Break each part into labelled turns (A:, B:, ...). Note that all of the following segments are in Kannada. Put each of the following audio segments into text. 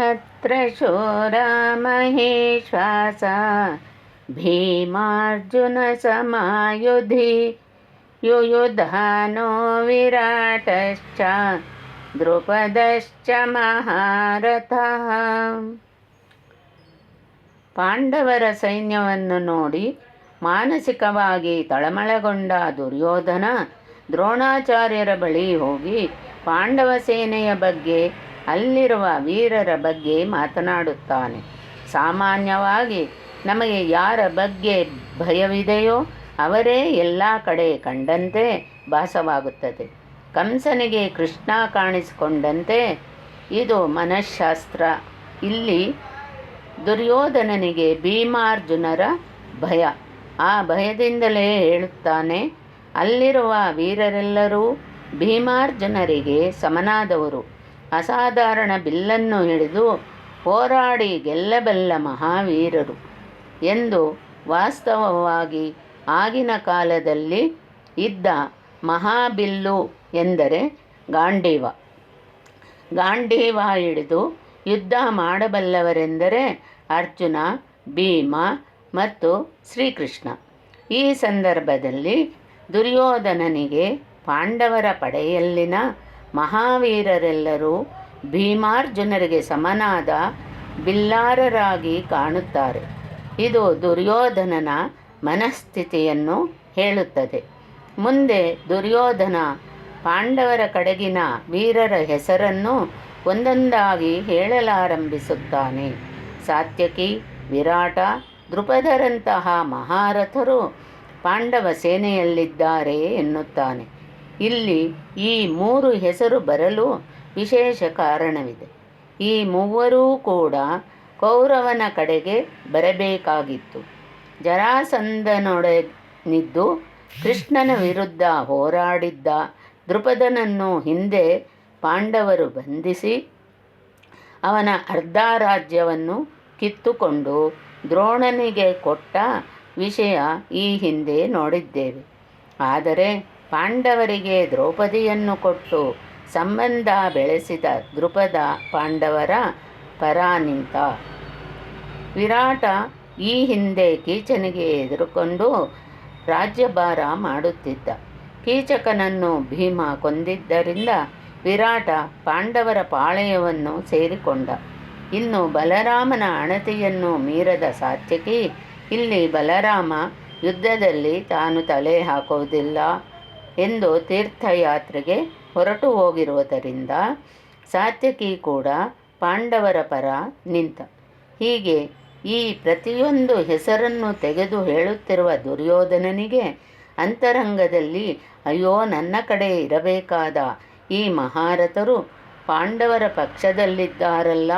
A: अत्र शोरामहेश्वास भीमार्जुनसमायुधि युयुधानो विराटश्च द्रुपदश्च महारथः ಪಾಂಡವರ ಸೈನ್ಯವನ್ನು ನೋಡಿ ಮಾನಸಿಕವಾಗಿ ತಳಮಳಗೊಂಡ ದುರ್ಯೋಧನ ದ್ರೋಣಾಚಾರ್ಯರ ಬಳಿ ಹೋಗಿ ಪಾಂಡವ ಸೇನೆಯ ಬಗ್ಗೆ ಅಲ್ಲಿರುವ ವೀರರ ಬಗ್ಗೆ ಮಾತನಾಡುತ್ತಾನೆ. ಸಾಮಾನ್ಯವಾಗಿ ನಮಗೆ ಯಾರ ಬಗ್ಗೆ ಭಯವಿದೆಯೋ ಅವರೇ ಎಲ್ಲ ಕಡೆ ಕಂಡಂತೆ ಭಾಸವಾಗುತ್ತದೆ. ಕಂಸನಿಗೆ ಕೃಷ್ಣ ಕಾಣಿಸಿಕೊಂಡಂತೆ, ಇದು ಮನಃಶಾಸ್ತ್ರ ಇಲ್ಲಿ ದುರ್ಯೋಧನನಿಗೆ ಭೀಮಾರ್ಜುನರ ಭಯ. ಆ ಭಯದಿಂದಲೇ ಹೇಳುತ್ತಾನೆ, ಅಲ್ಲಿರುವ ವೀರರೆಲ್ಲರೂ ಭೀಮಾರ್ಜುನರಿಗೆ ಸಮನಾದವರು. ಅಸಾಧಾರಣ ಬಿಲ್ಲನ್ನು ಹಿಡಿದು ಹೋರಾಡಿ ಗೆಲ್ಲಬಲ್ಲ ಮಹಾವೀರರು ಎಂದು ವಾಸ್ತವವಾಗಿ ಆಗಿನ ಕಾಲದಲ್ಲಿ ಇದ್ದ ಮಹಾಬಿಲ್ಲು ಎಂದರೆ ಗಾಂಡೀವ. ಗಾಂಡೀವ ಹಿಡಿದು ಯುದ್ಧ ಮಾಡಬಲ್ಲವರೆಂದರೆ ಅರ್ಜುನ, ಭೀಮ ಮತ್ತು ಶ್ರೀಕೃಷ್ಣ. ಈ ಸಂದರ್ಭದಲ್ಲಿ ದುರ್ಯೋಧನನಿಗೆ ಪಾಂಡವರ ಪಡೆಯಲ್ಲಿನ ಮಹಾವೀರರೆಲ್ಲರೂ ಭೀಮಾರ್ಜುನರಿಗೆ ಸಮನಾದ ಬಿಲ್ಲಾರರಾಗಿ ಕಾಣುತ್ತಾರೆ. ಇದು ದುರ್ಯೋಧನನ ಮನಸ್ಥಿತಿಯನ್ನು ಹೇಳುತ್ತದೆ. ಮುಂದೆ ದುರ್ಯೋಧನ ಪಾಂಡವರ ಕಡೆಗಿನ ವೀರರ ಹೆಸರನ್ನು ಒಂದೊಂದಾಗಿ ಹೇಳಲಾರಂಭಿಸುತ್ತಾನೆ. ಸಾತ್ಯಕಿ, ವಿರಾಟ ದೃಪದರಂತಹ ಮಹಾರಥರು ಪಾಂಡವ ಸೇನೆಯಲ್ಲಿದ್ದಾರೆ ಎನ್ನುತ್ತಾನೆ. ಇಲ್ಲಿ ಈ ಮೂರು ಹೆಸರು ಬರಲು ವಿಶೇಷ ಕಾರಣವಿದೆ. ಈ ಮೂವರೂ ಕೂಡ ಕೌರವನ ಕಡೆಗೆ ಬರಬೇಕಾಗಿತ್ತು. ಜರಾಸಂದನೊಡನಿದ್ದು ಕೃಷ್ಣನ ವಿರುದ್ಧ ಹೋರಾಡಿದ್ದ ದೃಪದನನ್ನು ಹಿಂದೆ ಪಾಂಡವರು ಬಂಧಿಸಿ ಅವನ ಅರ್ಧ ರಾಜ್ಯವನ್ನು ಕಿತ್ತುಕೊಂಡು ದ್ರೋಣನಿಗೆ ಕೊಟ್ಟ ವಿಷಯ ಈ ಹಿಂದೆ ನೋಡಿದ್ದೇವೆ. ಆದರೆ ಪಾಂಡವರಿಗೆ ದ್ರೌಪದಿಯನ್ನು ಕೊಟ್ಟು ಸಂಬಂಧ ಬೆಳೆಸಿದ ದೃಪದ ಪಾಂಡವರ ಪರ ನಿಂತ. ವಿರಾಟ ಈ ಹಿಂದೆ ಕೀಚನಿಗೆ ಎದುರುಕೊಂಡು ರಾಜ್ಯಭಾರ ಮಾಡುತ್ತಿದ್ದ. ಕೀಚಕನನ್ನು ಭೀಮ ಕೊಂದಿದ್ದರಿಂದ ವಿರಾಟ ಪಾಂಡವರ ಪಾಳೆಯವನ್ನು ಸೇರಿಕೊಂಡ. ಇನ್ನು ಬಲರಾಮನ ಅಣತಿಯನ್ನು ಮೀರದ ಸಾತ್ಯಕಿ, ಇಲ್ಲಿ ಬಲರಾಮ ಯುದ್ಧದಲ್ಲಿ ತಾನು ತಲೆ ಹಾಕುವುದಿಲ್ಲ. ಎಂದು ತೀರ್ಥಯಾತ್ರೆಗೆ ಹೊರಟು ಹೋಗಿರುವುದರಿಂದ ಸಾತ್ಯಕಿ ಕೂಡ ಪಾಂಡವರ ಪರ ನಿಂತ. ಹೀಗೆ ಈ ಪ್ರತಿಯೊಂದು ಹೆಸರನ್ನು ತೆಗೆದು ಹೇಳುತ್ತಿರುವ ದುರ್ಯೋಧನನಿಗೆ ಅಂತರಂಗದಲ್ಲಿ, ಅಯ್ಯೋ, ನನ್ನ ಕಡೆ ಇರಬೇಕಾದ ಈ ಮಹಾರಥರು ಪಾಂಡವರ ಪಕ್ಷದಲ್ಲಿದ್ದಾರಲ್ಲ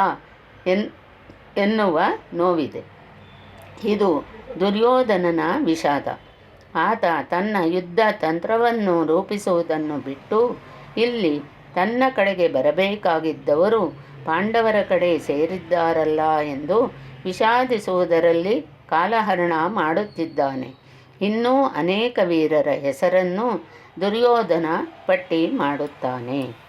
A: ಎನ್ ಎನ್ನುವ ನೋವಿದೆ. ಇದು ದುರ್ಯೋಧನನ ವಿಷಾದ. ಆತ ತನ್ನ ಯುದ್ಧ ತಂತ್ರವನ್ನು ರೂಪಿಸುವುದನ್ನು ಬಿಟ್ಟು ಇಲ್ಲಿ ತನ್ನ ಕಡೆಗೆ ಬರಬೇಕಾಗಿದ್ದವರು ಪಾಂಡವರ ಕಡೆ ಸೇರಿದ್ದಾರಲ್ಲ ಎಂದು ವಿಷಾದಿಸುವುದರಲ್ಲಿ ಕಾಲಹರಣ ಮಾಡುತ್ತಿದ್ದಾನೆ. ಇನ್ನೂ ಅನೇಕ ವೀರರ ಹೆಸರನ್ನು ದುರ್ಯೋಧನ ಪಟ್ಟಿ ಮಾಡುತ್ತಾನೆ.